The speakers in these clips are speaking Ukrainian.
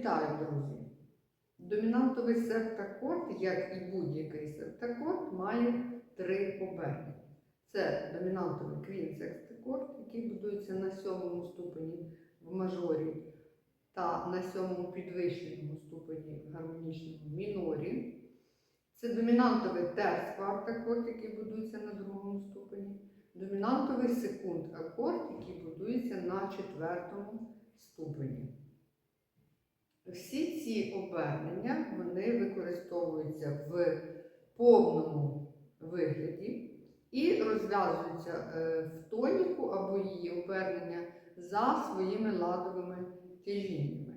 Вітаю, друзі! Домінантовий септакорд, як і будь-який септакорд, має три обернення. Це домінантовий квінсекстакорд, який будується на сьомому ступені в мажорі та на сьомому підвищеному ступені в гармонічному мінорі. Це домінантовий терц-квартакорд, який будується на другому ступені. Домінантовий секунд акорд, який будується на четвертому ступені. Всі ці обернення вони використовуються в повному вигляді і розв'язуються е, в тоніку або її обернення за своїми ладовими тяжіннями.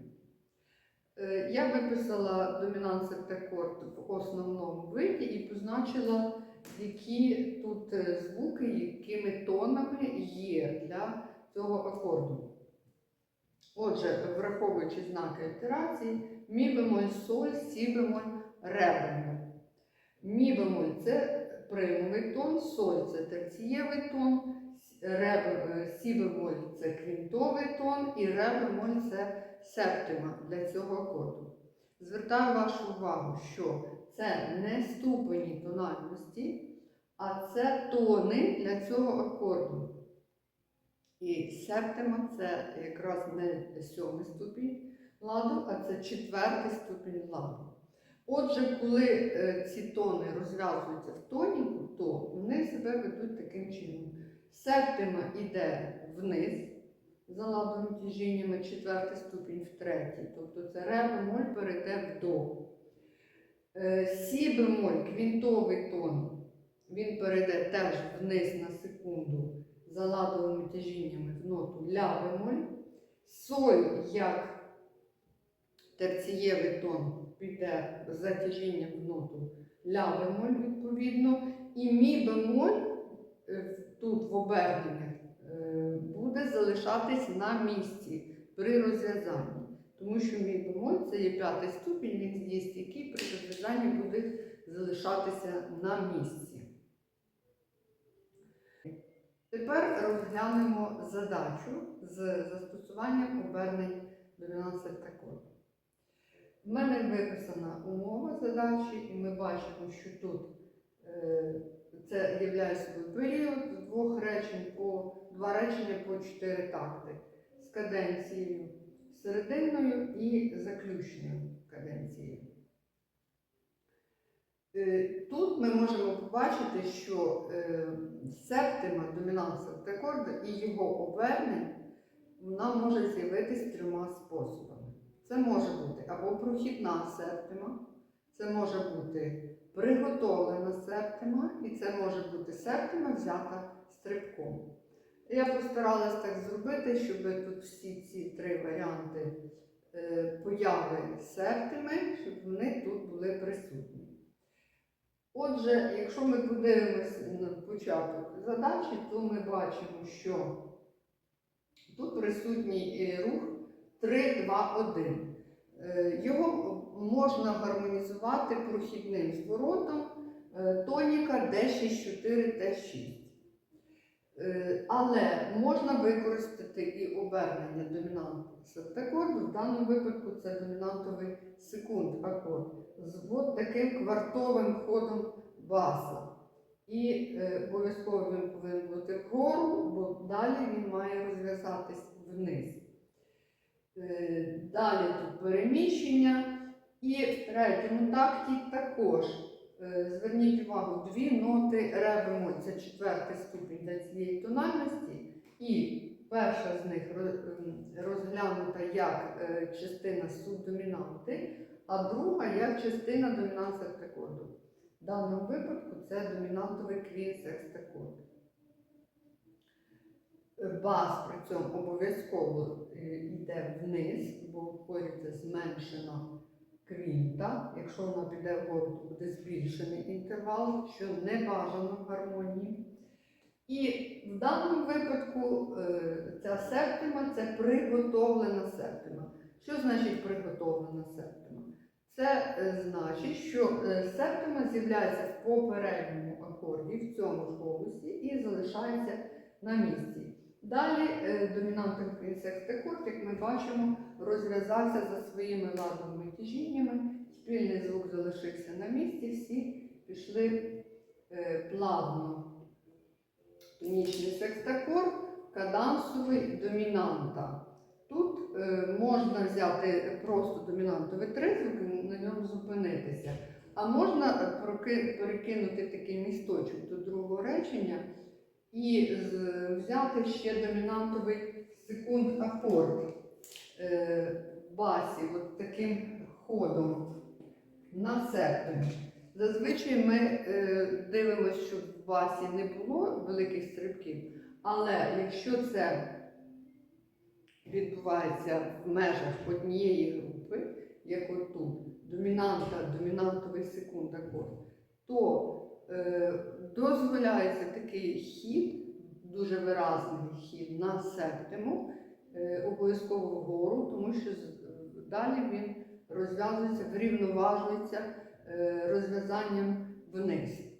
Е, Я виписала домінант септакорд в основному виді і позначила, які тут е, звуки, якими тонами є для цього акорду. Отже, враховуючи знаки алітерації, мі бемоль соль, сі бемоль, ре бемоль. Мі бемоль це примовий тон, соль це терцієвий тон, ре, е, сі бемоль це квінтовий тон і ре бемоль це септима для цього акорду. Звертаю вашу увагу, що це не ступені тональності, а це тони для цього акорду. І септима це якраз не сьомий ступінь ладу, а це четвертий ступінь ладу. Отже, коли е, ці тони розв'язуються в тоніку, то вони себе ведуть таким чином. Септима йде вниз за ладовими тяжіннями, четвертий ступінь в третій, тобто це ре бемоль перейде в до. Е, Сі бемоль, квінтовий тон, він перейде теж вниз на секунду за ладовими тяжіннями в ноту ля бемоль. Соль як терцієвий тон піде за тяжінням в ноту ля бемоль відповідно. І мі бемоль е, тут в оберненнях е, буде залишатись на місці при розв'язанні. Тому що мій бемоль це є п'ятий ступінь, він є стійкий, при розв'язанні буде залишатися на місці. Тепер розглянемо задачу з застосуванням обернень домінант септакорду. В мене виписана умова задачі, і ми бачимо, що тут е, це є собою період з двох речень по два речення по чотири такти з каденцією серединною і заключною каденцією. Е, Тут ми можемо побачити, що е, септима домінант септакорду і його обернень вона може з'явитись трьома способами. Це може бути або прохідна септима, це може бути приготовлена септима, і це може бути септима взята стрибком. Я постаралась так зробити, щоб тут всі ці три варіанти е, появи септими, щоб вони тут були присутні. Отже, якщо ми подивимося на початок задачі, то ми бачимо, що тут присутній е, рух 3, 2, 1. Е, Його можна гармонізувати прохідним зворотом е, тоніка D64, T6. Е, Але можна використати і обернення домінанту септакорду. В даному випадку це домінантовий секунд акорд з от таким квартовим ходом баса. І е, обов'язково він повинен бути вгору, бо далі він має розв'язатись вниз. Е, далі тут переміщення. І в третьому такті також е, зверніть увагу, дві ноти ре це четвертий ступінь для цієї тональності. І перша з них ем, розглянута як е, частина субдомінанти, а друга як частина домінант септакорду. В даному випадку це домінантовий квін секстакорд. Бас при цьому обов'язково е, йде вниз, бо входиться зменшена квінта. Якщо вона піде вгору, то буде збільшений інтервал, що не бажано в гармонії. І в даному випадку е, ця септима це приготовлена септима. Що значить приготовлена септима? Це е, значить, що е, септима з'являється в попередньому акорді, в цьому ж голосі, і залишається на місці. Далі домінантний секстакорд, як ми бачимо, розв'язався за своїми ладовими тяжіннями, спільний звук залишився на місці, всі пішли е, плавно. Тонічний секстакорд, кадансовий домінанта. Тут е, можна взяти просто домінантовий тризвук і на ньому зупинитися. А можна перекинути такий місточок до другого речення і взяти ще домінантовий секунд акорд басі, от таким ходом на септимі. Зазвичай ми е, дивимося, щоб в басі не було великих стрибків, але якщо це відбувається в межах однієї групи, як отут, домінанта, домінантовий секунд акорд, то е, дозволяється такий хід, дуже виразний хід на септиму, е, обов'язково вгору, тому що далі він розв'язується, врівноважується е, розв'язанням вниз.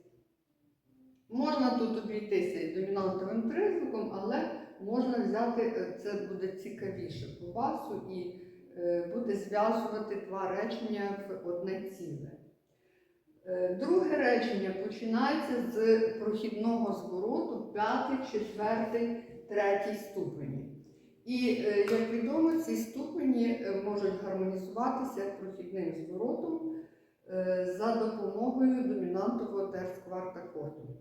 Можна тут обійтися і домінантовим тризвуком, але можна взяти, е, це буде цікавіше по басу і е, буде зв'язувати два речення в одне ціле. Е, Друге речення починається з прохідного звороту п'ятий, четвертий, третій ступені. І, е, як відомо, ці ступені е, можуть гармонізуватися прохідним зворотом е, за допомогою домінантового терц-кварт акорду.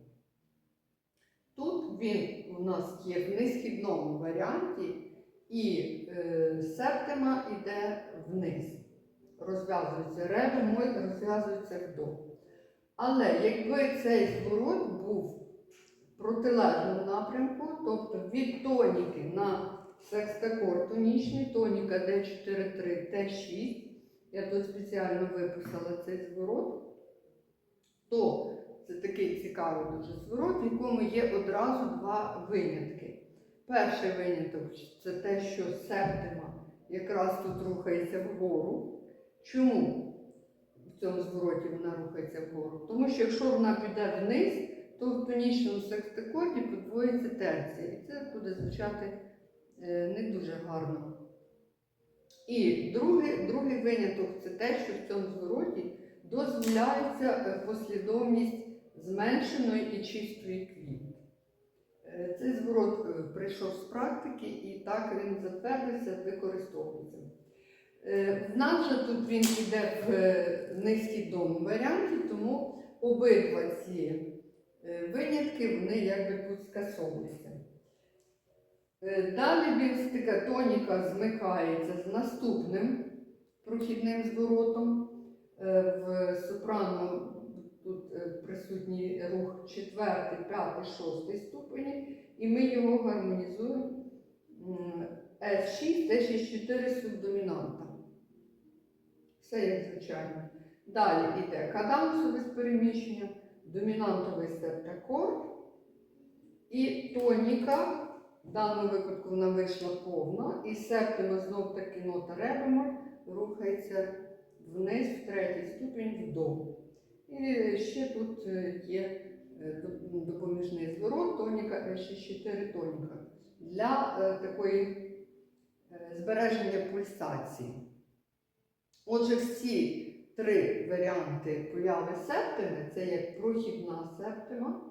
Тут він у нас є в несхідному варіанті, і септима йде вниз. Розв'язується ре бемоль, розв'язується вдо. Але якби цей зворот був в протилежному напрямку, тобто від тоніки на секстакорд тонічний, тоніка D4-3, Т6, я тут спеціально виписала цей зворот, то це такий цікавий дуже зворот, в якому є одразу два винятки. Перший виняток це те, що септима якраз тут рухається вгору. Чому в цьому звороті вона рухається вгору? Тому що якщо вона піде вниз, то в тонічному секстакорді подвоїться терція. І це буде звучати не дуже гарно. І другий, другий виняток це те, що в цьому звороті дозволяється е, послідовність зменшеної і чистої квітки. Е, Цей зворот е, прийшов з практики і так він затвердився, використовується. Е, В нас же тут він йде в е, несхідному варіанті, тому обидва ці е, винятки вони якби тут скасовуються. Е, Далі він стика тоніка змикається з наступним прохідним зворотом. Е, В сопрано тут е, присутній рух четвертий, п'ятий, шостий ступені, і ми його гармонізуємо м, S6, D64 субдомінанта. Все як звичайно. Далі йде кадансове з переміщенням, домінантовий септакорд і тоніка. В даному випадку вона вийшла повна, і септима знов таки нота ре рухається вниз в третій ступінь вдовго. І ще тут е, є е, допоміжний зворот, тоніка С4 тоніка для е, такої е, збереження пульсації. Отже, всі три варіанти появи септими це як прохідна септима.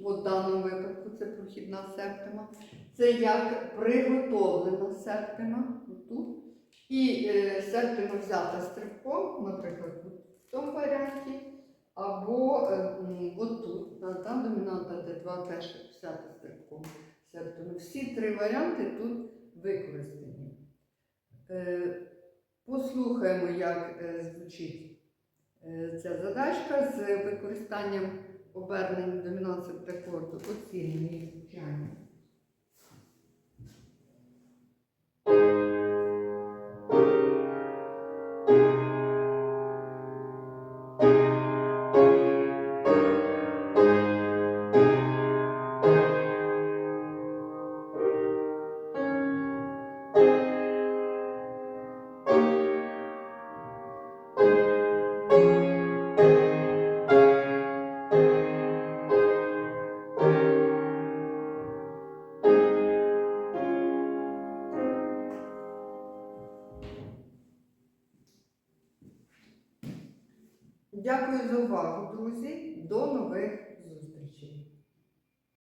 В даному випадку це прохідна септима. Це як приготовлена септима. Тут. І е, септима взята стрибком, наприклад, в цьому варіанті, або е, от тут, та, там домінанта Д2 теж взята стрибком септима. Всі три варіанти тут використані. Е, послухаємо, як е, звучить е, ця задачка з використанням обернень домінант септакорду, оцінюємо їх